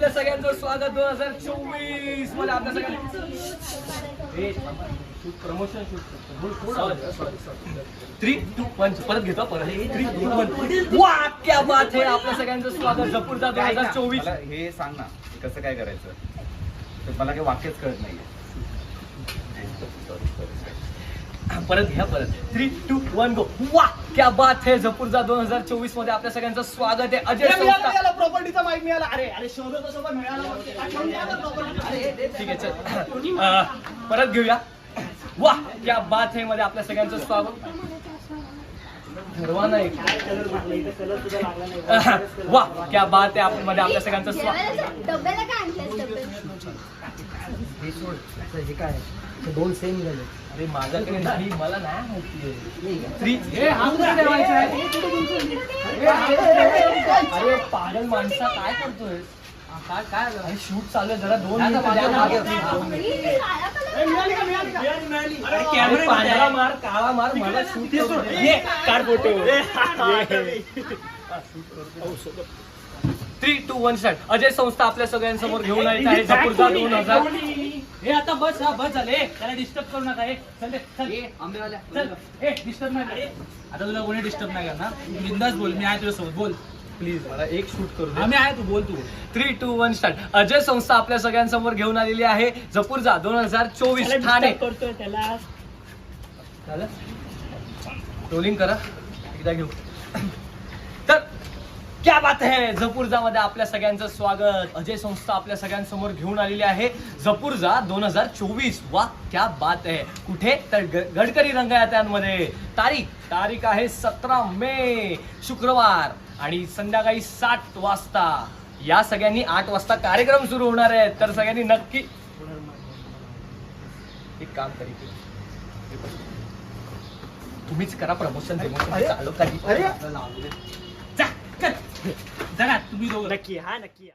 आपल्या सगळ्यांचं स्वागत दोन हजार चोवीस. मध्ये आपल्या सगळ्यांचं प्रमोशन थ्री टू वन परत घेतो परत. थ्री टू वन वा क्या बात आहे आपल्या सगळ्यांचं स्वागत. जपूरचा दोन हजार चोवीस. हे सांग ना कसं काय करायचं? तर मला काही वाक्यच कळत नाहीये. परत घ्या परत. थ्री टू वन गो वा क्या बात आहे जपूरचा दोन हजार चोवीसमध्ये आपल्या सगळ्यांचं स्वागत आहे. अजय माहिती मिळाला. अरे अरे शोधत असं पण मिळाला ठीक आहे चल. परत घेऊया. वा क्या बात आहे मध्ये आपल्या सगळ्यांचं स्वागत. ठरवा नाही वा क्या बात आहे आपण मध्ये आपल्या सगळ्यांचं स्वागत. हे दोन सेम झाले. अरे माझ्याकडे नाही मला नाही माहिती थ्री पागल माणसा काय करतोय? काय काय अरे शूट चालू आहे जरा दोन मिनिटं द्या ना. बापरे, काळा कलर अरे पांढरा मार काळा मार मला शूट ये काढ photo. Three two one start Ajay संस्था आपल्या सगळ्यांसमोर घेऊन आहे जपूरचा दोन हजार. हे आता बस हा बस झाले. त्याला डिस्टर्ब करू नका. हे चल रे, चल. चल. हे डिस्टर्ब नाही करे. आता तुला कोणी डिस्टर्ब नाही करणार. बिंदास बोल मी आहे तुझ्यासोबत. बोल. प्लीज मला एक शूट करू दे. आम्ही आहे तू बोल तू three two one start Ajay संस्था आपल्या सगळ्यांसमोर घेऊन आलेली आहे. जपूरजा दोन हजार चोवीस ठाणे. करतोय त्याला. झालं? रोलिंग करा. एकदा घेऊ. क्या बात आहे जपूरजा मध्ये आपल्या सगळ्यांचं स्वागत. अजय संस्था आपल्या सगळ्यांसमोर घेऊन आलेली आहे. जपूरजा दोन हजार चोवीस. वा क्या बात आहे कुठे? तर गडकरी रंगयात्यांमध्ये तारीख तारीख आहे सतरा मे शुक्रवार. आणि संध्याकाळी सात वाजता. या सगळ्यांनी आठ वाजता कार्यक्रम सुरू होणार आहेत. तर सगळ्यांनी नक्की एक काम करी. तुम्हीच करा प्रमोशन चालू कधी जा कर. जगा तुम्ही दोघं नक्की हा नक्की